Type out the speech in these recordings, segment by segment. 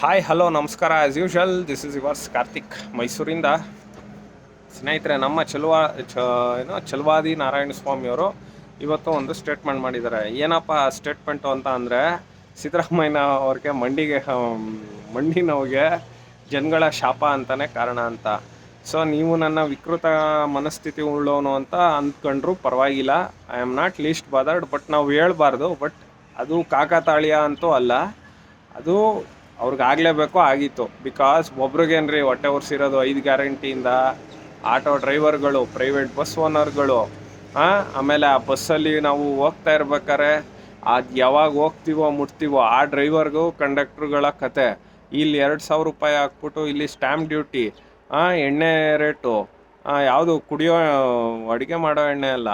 Hi hello ನಮಸ್ಕಾರ. As usual this is yours Karthik ಮೈಸೂರಿಂದ ಸ್ನೇಹಿತರೆ, ನಮ್ಮ ಚಲುವಾ, ಚ, ಏನೋ, ಚಲುವಾದಿ ನಾರಾಯಣ ಸ್ವಾಮಿಯವರು ಇವತ್ತು ಒಂದು ಸ್ಟೇಟ್ಮೆಂಟ್ ಮಾಡಿದ್ದಾರೆ. ಏನಪ್ಪ ಸ್ಟೇಟ್ಮೆಂಟು ಅಂತ ಅಂದರೆ, ಸಿದ್ದರಾಮಯ್ಯ ಅವ್ರಿಗೆ ಮಂಡಿಗೆ ಮಂಡಿ ನೋವಿಗೆ ಜನಗಳ ಶಾಪ ಅಂತಲೇ ಕಾರಣ ಅಂತ. ಸೊ ನೀವು ನನ್ನ ವಿಕೃತ ಮನಸ್ಥಿತಿ ಉಳ್ಳೋನು ಅಂತ ಅಂದ್ಕೊಂಡ್ರು ಪರವಾಗಿಲ್ಲ. I am not least bothered but ನಾವು ಹೇಳ್ಬಾರ್ದು ಬಟ್ ಅದು ಕಾಕತಾಳೀಯ ಅಂತೂ ಅಲ್ಲ. ಅದು ಅವ್ರಿಗೆ ಆಗಲೇಬೇಕು, ಆಗಿತ್ತು. ಬಿಕಾಸ್ ಒಬ್ರಿಗೇನ್ರಿ ಹೊಟ್ಟೆ ಒರೆಸಿರೋದು ಐದು ಗ್ಯಾರಂಟಿಯಿಂದ ಆಟೋ ಡ್ರೈವರ್ಗಳು ಪ್ರೈವೇಟ್ ಬಸ್ ಓನರ್ಗಳು ಆಮೇಲೆ ಆ ಬಸ್ಸಲ್ಲಿ ನಾವು ಹೋಗ್ತಾ ಇರ್ಬೇಕಾರೆ ಅದು ಯಾವಾಗ ಹೋಗ್ತೀವೋ, ಮುಟ್ತೀವೋ, ಆ ಡ್ರೈವರ್ಗೂ ಕಂಡಕ್ಟ್ರುಗಳ ಕತೆ. ಇಲ್ಲಿ ಎರಡು ಸಾವಿರ ರೂಪಾಯಿ ಹಾಕ್ಬಿಟ್ಟು ಇಲ್ಲಿ ಸ್ಟ್ಯಾಂಪ್ ಡ್ಯೂಟಿ ಎಣ್ಣೆ ರೇಟು ಯಾವುದು ಕುಡಿಯೋ, ಅಡುಗೆ ಮಾಡೋ ಎಣ್ಣೆ ಅಲ್ಲ.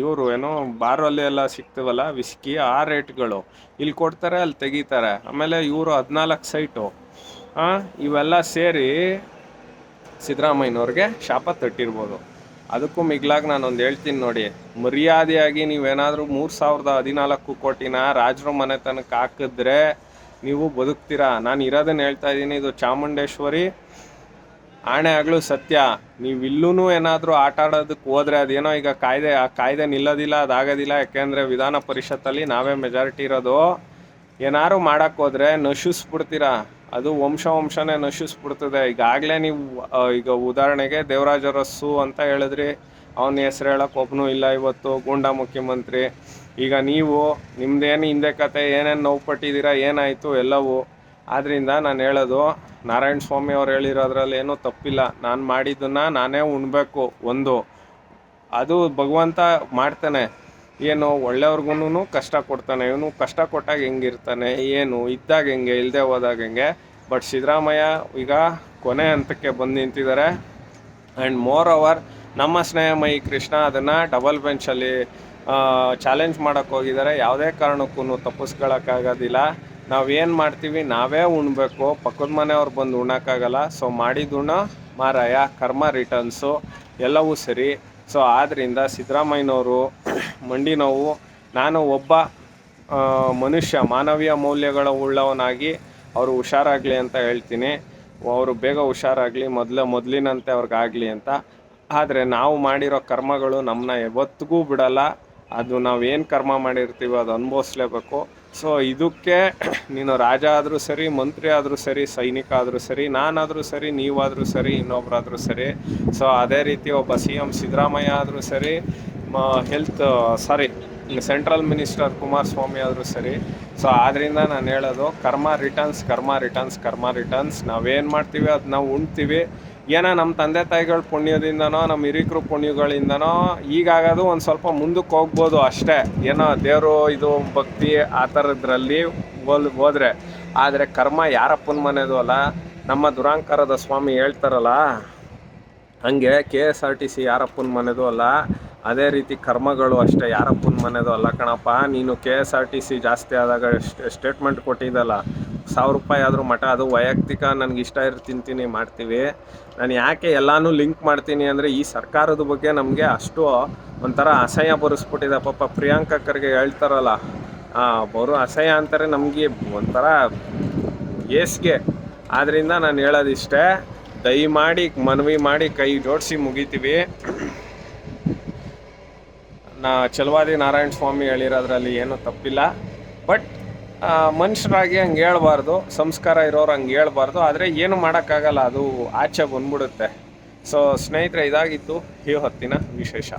ಇವರು ಏನೋ ಬಾರಲ್ಲಿ ಎಲ್ಲ ಸಿಗ್ತವಲ್ಲ ವಿಸ್ಕಿ ಆ ರೇಟ್ಗಳು ಇಲ್ಲಿ ಕೊಡ್ತಾರೆ, ಅಲ್ಲಿ ತೆಗಿತಾರೆ. ಆಮೇಲೆ ಇವರು ಹದಿನಾಲ್ಕು ಸೈಟು ಇವೆಲ್ಲ ಸೇರಿ ಸಿದ್ದರಾಮಯ್ಯನವ್ರಿಗೆ ಶಾಪ ತಟ್ಟಿರ್ಬೋದು. ಅದಕ್ಕೂ ಮಿಗ್ಲಾಗಿ ನಾನೊಂದು ಹೇಳ್ತೀನಿ ನೋಡಿ. ಮರ್ಯಾದೆಯಾಗಿ ನೀವೇನಾದರೂ ಮೂರು ಸಾವಿರದ ಹದಿನಾಲ್ಕು ಕೋಟಿನ ರಾಜರ ಮನೆತನಕ್ಕೆ ಹಾಕಿದ್ರೆ ನೀವು ಬದುಕ್ತೀರಾ? ನಾನು ಇರೋದನ್ನು ಹೇಳ್ತಾ ಇದ್ದೀನಿ, ಇದು ಚಾಮುಂಡೇಶ್ವರಿ. ಆಣೆ ಆಗಲು ಸತ್ಯ. ನೀವು ಇಲ್ಲೂ ಏನಾದರೂ ಆಟ ಆಡೋದಕ್ಕೆ ಹೋದ್ರೆ ಅದೇನೋ ಈಗ ಕಾಯ್ದೆ, ಆ ಕಾಯ್ದೆ ನಿಲ್ಲೋದಿಲ್ಲ, ಅದಾಗೋದಿಲ್ಲ. ಯಾಕೆಂದರೆ ವಿಧಾನ ಪರಿಷತ್ತಲ್ಲಿ ನಾವೇ ಮೆಜಾರಿಟಿ ಇರೋದು. ಏನಾದ್ರು ಮಾಡೋಕ್ಕೋದ್ರೆ ನಶಿಸ್ಬಿಡ್ತೀರಾ? ಅದು ವಂಶ ವಂಶನೇ ನಶಿಸ್ಬಿಡ್ತದೆ. ಈಗಾಗಲೇ ನೀವು ಈಗ ಉದಾಹರಣೆಗೆ ದೇವರಾಜ ಅರಸು ಅಂತ ಹೇಳಿದ್ರಿ. ಅವನ ಹೆಸರು ಹೇಳಕ್ಕೆ ಒಬ್ಬನೂ ಇಲ್ಲ ಇವತ್ತು, ಗೂಂಡಾ ಮುಖ್ಯಮಂತ್ರಿ. ಈಗ ನೀವು ನಿಮ್ಮದೇನು ಹಿಂದೆ ಕತೆ, ಏನೇನು ನೋವು ಪಟ್ಟಿದ್ದೀರಾ ಏನಾಯಿತು ಎಲ್ಲವೂ. ಆದ್ದರಿಂದ ನಾನು ಹೇಳೋದು ನಾರಾಯಣ ಸ್ವಾಮಿ ಅವ್ರು ಹೇಳಿರೋದ್ರಲ್ಲಿ ಏನೂ ತಪ್ಪಿಲ್ಲ. ನಾನು ಮಾಡಿದ್ದನ್ನು ನಾನೇ ಉಣ್ಬೇಕು, ಒಂದು. ಅದು ಭಗವಂತ ಮಾಡ್ತಾನೆ. ಏನು ಒಳ್ಳೆಯವ್ರಿಗೂ ಕಷ್ಟ ಕೊಡ್ತಾನೆ. ಇವನು ಕಷ್ಟ ಕೊಟ್ಟಾಗ ಹೆಂಗಿರ್ತಾನೆ, ಏನು, ಇದ್ದಾಗ ಹೆಂಗೆ ಇಲ್ಲದೆ ಹೋದಾಗ ಹೆಂಗೆ. ಬಟ್ ಸಿದ್ದರಾಮಯ್ಯ ಈಗ ಕೊನೆ ಹಂತಕ್ಕೆ ಬಂದು ನಿಂತಿದ್ದಾರೆ. ಆ್ಯಂಡ್ ಮೋರ್ ಓವರ್ ನಮ್ಮ ಸ್ನೇಹಮಯಿ ಕೃಷ್ಣ ಅದನ್ನು ಡಬಲ್ ಬೆಂಚಲ್ಲಿ ಚಾಲೆಂಜ್ ಮಾಡೋಕ್ಕೋಗಿದ್ದಾರೆ ಯಾವುದೇ ಕಾರಣಕ್ಕೂ ತಪ್ಪಿಸ್ಕೊಳಕ್ಕಾಗೋದಿಲ್ಲ ಏನು ಮಾಡ್ತೀವಿ, ನಾವೇ ಉಣ್ಬೇಕು. ಪಕ್ಕದ ಮನೆಯವ್ರು ಬಂದು ಉಣ್ಣೋಕ್ಕಾಗಲ್ಲ. ಸೊ ಮಾಡಿದುಣ ಮಾರಾಯ, ಕರ್ಮ ರಿಟರ್ನ್ಸು ಎಲ್ಲವೂ ಸರಿ. ಸೊ ಆದ್ದರಿಂದ ಸಿದ್ದರಾಮಯ್ಯನವರು ಮಂಡಿ ನೋವು ನಾನು ಒಬ್ಬ ಮನುಷ್ಯ, ಮಾನವೀಯ ಮೌಲ್ಯಗಳ ಉಳ್ಳವನಾಗಿ ಅವರು ಹುಷಾರಾಗಲಿ ಅಂತ ಹೇಳ್ತೀನಿ. ಅವರು ಬೇಗ ಹುಷಾರಾಗಲಿ, ಮೊದಲ, ಮೊದಲಿನಂತೆ ಅವ್ರಿಗಾಗಲಿ ಅಂತ. ಆದರೆ ನಾವು ಮಾಡಿರೋ ಕರ್ಮಗಳು ನಮ್ಮನ್ನ ಯಾವತ್ತಿಗೂ ಬಿಡಲ್ಲ. ಅದು ನಾವು ಏನು ಕರ್ಮ ಮಾಡಿರ್ತೀವೋ ಅದು ಅನುಭವಿಸ್ಲೇಬೇಕು. ಸೊ ಇದಕ್ಕೆ ನೀನು ರಾಜ ಆದರೂ ಸರಿ, ಮಂತ್ರಿ ಆದರೂ ಸರಿ, ಸೈನಿಕ ಆದರೂ ಸರಿ, ನಾನಾದರೂ ಸರಿ, ನೀವಾದರೂ ಸರಿ ಇನ್ನೊಬ್ಬರಾದರೂ ಸರಿ. ಸೊ ಅದೇ ರೀತಿ ಒಬ್ಬ ಸಿ ಎಂ ಸಿದ್ದರಾಮಯ್ಯ ಆದರೂ ಸರಿ health sorry central minister Kumaraswamy ಆದರೂ ಸರಿ. ಸೊ ಆದ್ದರಿಂದ ನಾನು ಹೇಳೋದು, ಕರ್ಮ ರಿಟರ್ನ್ಸ್ ಕರ್ಮ ರಿಟರ್ನ್ಸ್ ಕರ್ಮ ರಿಟರ್ನ್ಸ್ ನಾವೇನು ಮಾಡ್ತೀವಿ ಅದು ನಾವು ಉಣ್ತೀವಿ. ಏನೋ ನಮ್ಮ ತಂದೆ ತಾಯಿಗಳ ಪುಣ್ಯದಿಂದನೋ ನಮ್ಮ ಹಿರಿಕರು ಪುಣ್ಯಗಳಿಂದನೋ, ಈಗಾಗೋದು ಒಂದು ಸ್ವಲ್ಪ ಮುಂದಕ್ಕೆ ಹೋಗ್ಬೋದು ಅಷ್ಟೇ. ಏನೋ ದೇವರು ಇದು ಭಕ್ತಿ ಆ ಥರದ್ರಲ್ಲಿ ಹೋಲ್, ಹೋದ್ರೆ. ಆದರೆ ಕರ್ಮ ಯಾರಪ್ಪನ ಮನೆದು ಅಲ್ಲ, ನಮ್ಮ ದುರಾಂಕಾರದ ಸ್ವಾಮಿ ಹೇಳ್ತಾರಲ್ಲ, ಹಂಗೆ K S R T C ಯಾರಪ್ಪನ ಮನೆದು ಅಲ್ಲ, ಅದೇ ರೀತಿ ಕರ್ಮಗಳು ಅಷ್ಟೇ ಯಾರಪ್ಪನ ಮನೆದು ಅಲ್ಲ ಕಣಪ್ಪ. ನೀನು K S R T C ಜಾಸ್ತಿ ಆದಾಗ ಸ್ಟೇಟ್ಮೆಂಟ್ ಕೊಟ್ಟಿದ್ದಲ್ಲ ಸಾವಿರ ರೂಪಾಯಿ ಆದರೂ ಮಠ, ಅದು ವೈಯಕ್ತಿಕ ನನಗೆ ಇಷ್ಟ ಇರೋ ತಿಂತೀನಿ, ಮಾಡ್ತೀವಿ. ನಾನು ಯಾಕೆ ಎಲ್ಲನೂ ಲಿಂಕ್ ಮಾಡ್ತೀನಿ ಅಂದರೆ ಈ ಸರ್ಕಾರದ ಬಗ್ಗೆ ನಮಗೆ ಅಷ್ಟು ಒಂಥರ ಅಸಹ್ಯ ಬರೆಸ್ಬಿಟ್ಟಿದೆ ಪಾಪ ಪ್ರಿಯಾಂಕಾ ಖರ್ಗೆ ಹೇಳ್ತಾರಲ್ಲ ಬರೋ ಅಸಹ್ಯ ಅಂತಾರೆ ನಮಗೆ ಒಂಥರ ಏಸ್ಗೆ. ಆದ್ದರಿಂದ ನಾನು ಹೇಳೋದಿಷ್ಟೇ, ದಯಮಾಡಿ, ಮನವಿ ಮಾಡಿ ಕೈ ಜೋಡಿಸಿ ಮುಗಿತೀವಿ. ನಾ, ಚಲವಾದಿ ನಾರಾಯಣ ಸ್ವಾಮಿ ಹೇಳಿರೋದ್ರಲ್ಲಿ ಏನೂ ತಪ್ಪಿಲ್ಲ. ಬಟ್ ಮನುಷ್ಯರಾಗಿ ಹಂಗೆ ಹೇಳ್ಬಾರ್ದು, ಸಂಸ್ಕಾರ ಇರೋರು ಹಂಗೆ ಹೇಳ್ಬಾರ್ದು, ಆದರೆ ಏನು ಮಾಡೋಕ್ಕಾಗಲ್ಲ, ಅದು ಆಚೆ ಬಂದ್ಬಿಡುತ್ತೆ. ಸೊ ಸ್ನೇಹಿತರೆ ಇದಾಗಿತ್ತು ಈ ಹೊತ್ತಿನ ವಿಶೇಷ.